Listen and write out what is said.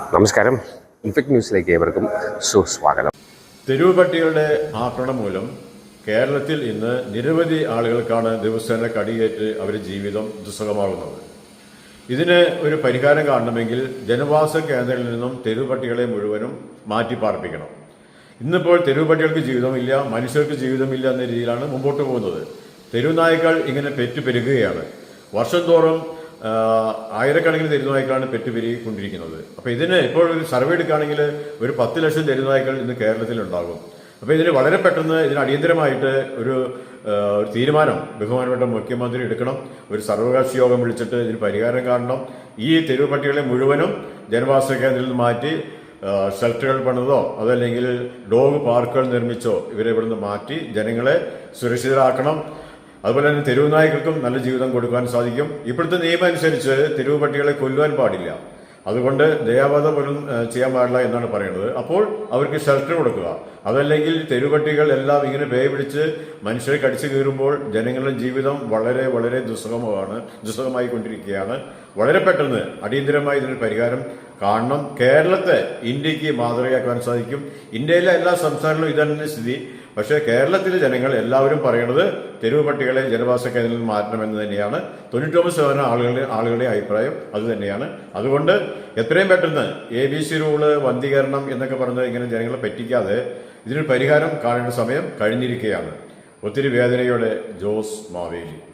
നമസ്കാരം. ഇൻഫെക്ട് ന്യൂസിലേക്ക് ഏവർക്കും സുസ്വാഗതം. തെരുവ് പട്ടികളുടെ ആക്രമണം മൂലം കേരളത്തിൽ ഇന്ന് നിരവധി ആളുകൾക്കാണ് ദിവസേന കടിയേറ്റ് അവരുടെ ജീവിതം ദുസ്സഹമാകുന്നത്. ഇതിന് ഒരു പരിഹാരം കാണണമെങ്കിൽ ജനവാസ കേന്ദ്രങ്ങളിൽ നിന്നും തെരുവ് പട്ടികളെ മുഴുവനും മാറ്റി പാർപ്പിക്കണം ഇന്നിപ്പോൾ തെരുവ് പട്ടികൾക്ക് ജീവിതമില്ല മനുഷ്യർക്ക് ജീവിതമില്ല എന്ന രീതിയിലാണ് മുമ്പോട്ട് പോകുന്നത്. തെരുവ് നായ്ക്കൾ ഇങ്ങനെ പെറ്റു പെരുകുകയാണ് വർഷം തോറും ആയിരക്കണക്കിന് പെറ്റ് പെരുകിക്കൊണ്ടിരിക്കുന്നത് അപ്പോൾ ഇതിന് ഇപ്പോൾ ഒരു സർവേ എടുക്കുകയാണെങ്കിൽ ഒരു പത്ത് ലക്ഷം തെരുവായ്ക്കൾ ഇന്ന് കേരളത്തിലുണ്ടാകും അപ്പോൾ ഇതിന് വളരെ പെട്ടെന്ന് ഇതിന് അടിയന്തരമായിട്ട് ഒരു ഒരു തീരുമാനം ബഹുമാനപ്പെട്ട മുഖ്യമന്ത്രി എടുക്കണം. ഒരു സർവകക്ഷി യോഗം വിളിച്ചിട്ട് ഇതിന് പരിഹാരം കാണണം. ഈ തെരുവ് പട്ടികളെ മുഴുവനും ജനവാസ കേന്ദ്രത്തിൽ നിന്ന് മാറ്റി ഷെൽട്ടറുകൾ പണിതോ അതല്ലെങ്കിൽ ഡോഗ് പാർക്കുകൾ നിർമ്മിച്ചോ ഇവരെ ഇവിടുന്ന് മാറ്റി ജനങ്ങളെ സുരക്ഷിതരാക്കണം. അതുപോലെ തന്നെ തെരുവ് നല്ല ജീവിതം കൊടുക്കാൻ സാധിക്കും. ഇപ്പോഴത്തെ നിയമം അനുസരിച്ച് തെരുവ് പട്ടികളെ കൊല്ലുവാൻ പാടില്ല. അതുകൊണ്ട് ദയാവധ പോലും ചെയ്യാൻ പാടില്ല എന്നാണ് പറയുന്നത്. അപ്പോൾ അവർക്ക് ഷെൽട്ടർ കൊടുക്കുക. അതല്ലെങ്കിൽ തെരുവട്ടികൾ എല്ലാം ഇങ്ങനെ പേ പിടിച്ച് മനുഷ്യരെ കടിച്ചു കീറുമ്പോൾ ജനങ്ങളുടെ ജീവിതം വളരെ വളരെ ദുസ്സഹമാണ് കൊണ്ടിരിക്കുകയാണ് വളരെ പെട്ടെന്ന് അടിയന്തിരമായി ഇതിന് പരിഹാരം കാണണം കേരളത്തെ ഇന്ത്യയ്ക്ക് മാതൃകയാക്കാൻ സാധിക്കും. ഇന്ത്യയിലെ എല്ലാ സംസ്ഥാനങ്ങളിലും ഇതന്നെ സ്ഥിതി. പക്ഷേ കേരളത്തിലെ ജനങ്ങൾ എല്ലാവരും പറയുന്നത് തെരുവ് പട്ടികളെ ജനവാസ കേന്ദ്രങ്ങളിൽ മാറ്റണമെന്ന് തന്നെയാണ്. തൊണ്ണൂറ്റൊമ്പത് ശതമാനം ആളുകളുടെ ആളുകളുടെ അഭിപ്രായം അത് തന്നെയാണ്. അതുകൊണ്ട് എത്രയും പെട്ടെന്ന് എ ബി സി റൂൾ വന്ധീകരണം എന്നൊക്കെ പറഞ്ഞ് ഇങ്ങനെ ജനങ്ങളെ പറ്റിക്കാതെ ഇതിനൊരു പരിഹാരം കാണേണ്ട സമയം കഴിഞ്ഞിരിക്കുകയാണ്. ഒത്തിരി വേദനയോടെ ജോസ് മാവേലി.